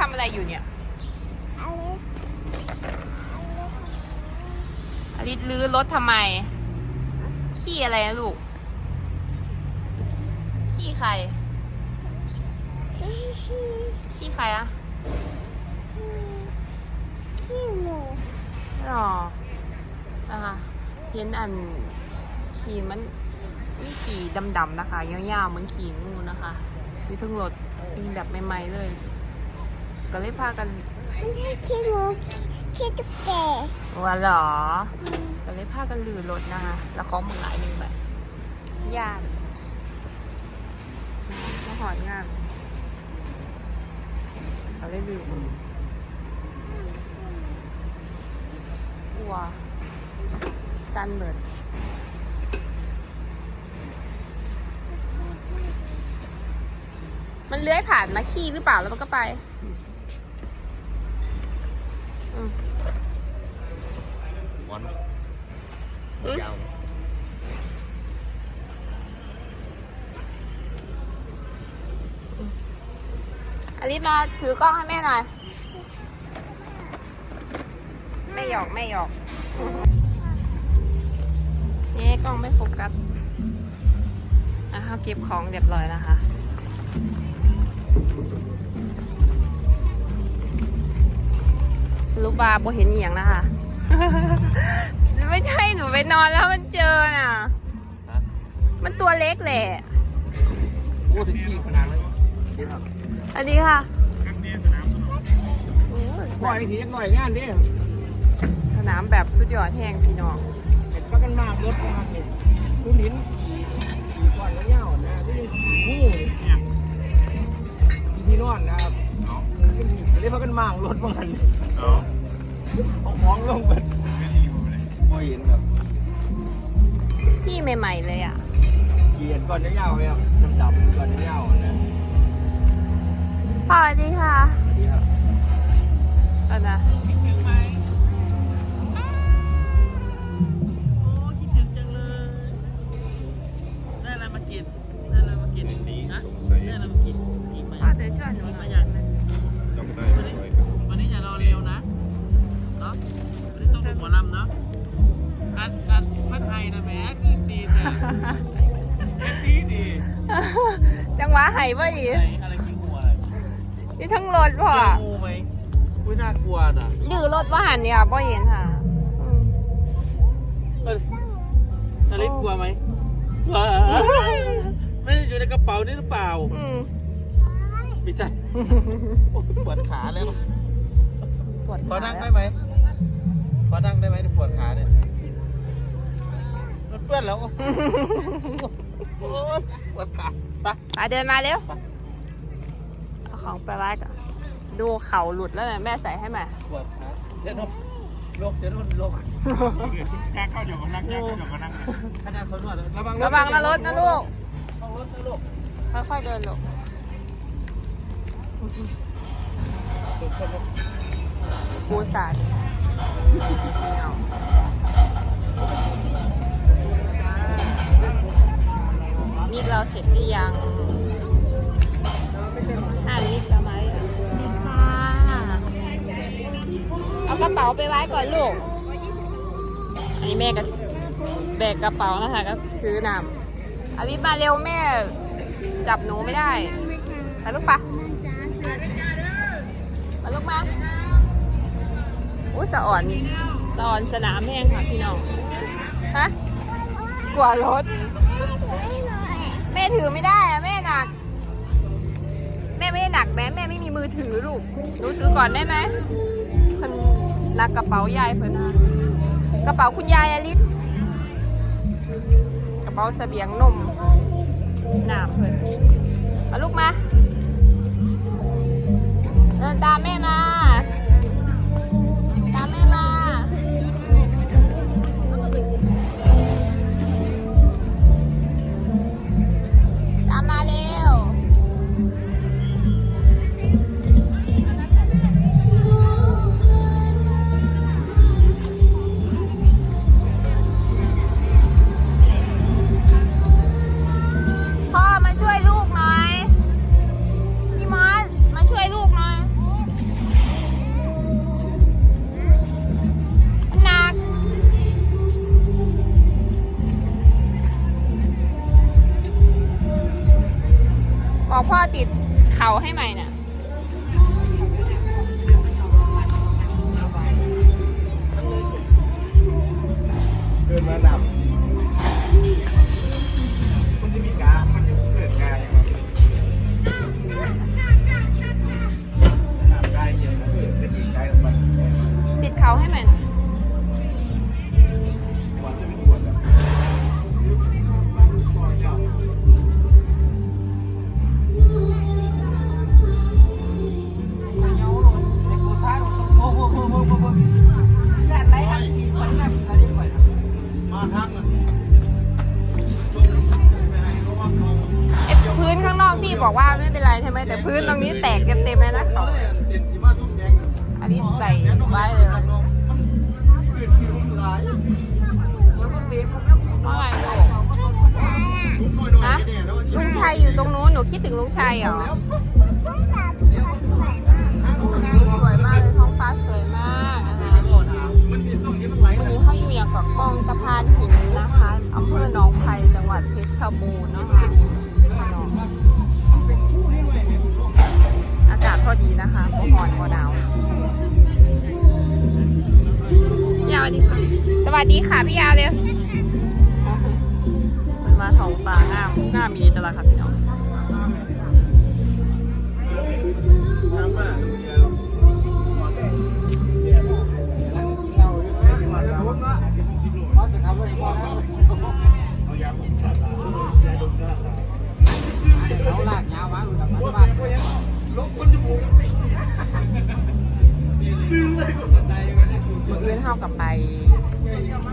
ทำอะไรอยู่เนี่ยอลิสลื้อรถทำไม ขี้อะไรนะลูก ขี้ใคร ขี้ใครอะขี้หมูหรอนะคะเห็นอันขี่มันมีขี่ดำๆนะคะยาวๆเหมือนขี่งูนะคะอยู่ทั้งรถเป็นแบบใหม่ๆเลย ก็เลยพากันไม่ใช่ขี้หมูขี้ตุ๊กแกว่าหรอ ก็เลยพากันลือรถนะคะ แล้วของมึงหลายหนึ่งแบบญาติมาหอนงานก็เลยลืออัวสั้นเบิดมันเลื้อยผ่านมาขี้หรือเปล่าแล้วมันก็ไป อืมงอนอืมยาวอลิสมาถือกล้องให้แม่หน่อย ไม่หยอกไม่หยอกนี่กล้องไม่โฟกัสอะเขาเก็บของเรียบร้อยแล้วค่ะ รุปว่าโบเห็นอหย่างนะคะ ไม่ใช่หนูไปนอนแล้วมันเจอน่ะฮะมันตัวเล็กแหละโอ้ถึงขี้ขนาดเลยสวัสดีค่ะปล่อยทีหน่อยงานดิสนามแบบสุดยอดแห่งพี่น้องเห็นพักกันมากรถมากเนี่ยคุณหินขี่ขี่ก่อนแล้วเงานะที่นี่งูเนี่ยที่ที่นอนนะครับ เรียกพักกันมากรถมันเอาของลงเป็นพอเห็นแบบขี้ใหม่ ๆ เลยอะเขียนก่อนจะเงาเลยครับดำๆก่อนจะเงานะพ่อสวัสดีค่ะ แหม่คือดีแต่แค่ดีดีจังหวะไห้บ่ดีไหนอะไรขี้หัวอะไรนี่ทั้งรถพ่อเจองูไหมอุ้ยน่ากลัวน่ะหรือรถว่าหันเนี่ยบ่เห็นค่ะอืมเอ้ยนาริสกลัวไหมว้าไม่ได้อยู่ในกระเป๋านี่หรือเปล่าอืมไม่ใช่โอ้ยปวดขาแล้วปวดขอขานั่งแล้ได้วไหมขอนั่งได้ไหมปวดขาเนี่ย มันเปื้อนแล้วโอ้ยปวดขาไปไปเดินมาเร็วไปเอาของไปไว้ก่อนดูเข่าหลุดแล้วเนี่ยแม่ใส่ให้มาปวดขาเดี๋ยวนุ่นโลกเดี๋ยวนุ่นโลกแค่เข้าอยู่กับนั่งแค่เข้าอยู่กับนั่งขนาดคนนวดระวังระวังนะรถนะลูกระวังรถนะลูกค่อยๆเดินลูกปูสาด มีดเราเสร็จหรือยังห้าลิตรแล้วไหมดีค่ะ เอากระเป๋าไปไว้ก่อนลูก อันนี้แม่ก็แบกกระเป๋านะคะก็คือน้ำอาลิสมาเร็วแม่ จับหนูไม่ได้ไปลูกปะมาลูกมาอู้สะอ่อนสะอ่อนสนามแห้งค่ะพี่น้อง ฮะ กลัวรถ แม่ถือไม่ได้อะแม่หนัก แม่ไม่ได้หนักแม่แม่ไม่มีมือถือลูกหนูถือก่อนได้ไหมเพิ่นหนักกระเป๋ายายเพิ่นนะกระเป๋าคุณยายอลิศกระเป๋าเสบียงนมหน้ำเพิ่นเอาลูกมาเดินตามแม่มา ติดเขาให้ใหม่น่ะเดินมาดับมันจะมีกามันจะเกิดกาอย่างไรน้ำกายเย็นเกิดเป็นอีกกายมันติดเขาให้ใหม่น่ะ แต่พื้นตรงนี้แตกเต็มๆเลยนะเขาอันนี้ใส่ไว้เลยฮะลุงชัยอยู่ตรงนู้นหนูคิดถึงลุงชัยเหรอสวยมากเลยท้องฟ้าสวยมากนะคะวันนี้เขาอยู่อย่างกับคลองตะพานหินนะคะอำเภอหนองไผ่จังหวัดเพชรบูรณ์นะคะ นะคะก็ร้อนก็หนาวพี่ยาวสวัสดีค่ะ สวัสดีค่ะพี่ยาวเร็วมันมาท้องฟ้างามงามมีตลาดค่ะพี่น้องมืออื่ นเท่ากับไป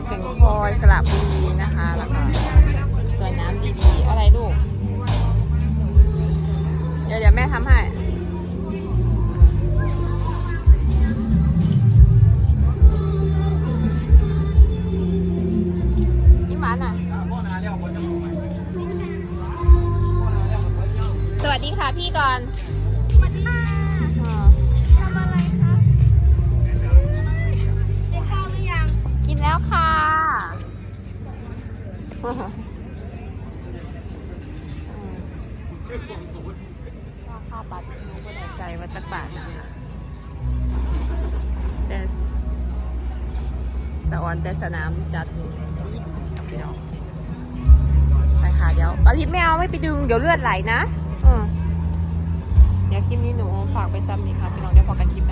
แก่งคอยสระบุรีนะคะ แล้วก็สวนน้ำดีๆ อะไรลูก เดี๋ยวเดี๋ยวแม่ทำให้นี่หวานอะสวัสดีค่ะพี่ก่อน ค่าค่าบัตรก็แน่ใจว่าจะบาทนะคะแต่สะออนแต่สนามจัดนี่พี่น้องไปค่ะเดี๋ยวอาทิตย์ไม่เอาไม่ไปดึง เดี๋ยวเลือดไหลนะเดี๋ยวคลิปนี้หนูฝากไปซ้ำนี่ครับพี่น้องเดี๋ยวพอกันคลิป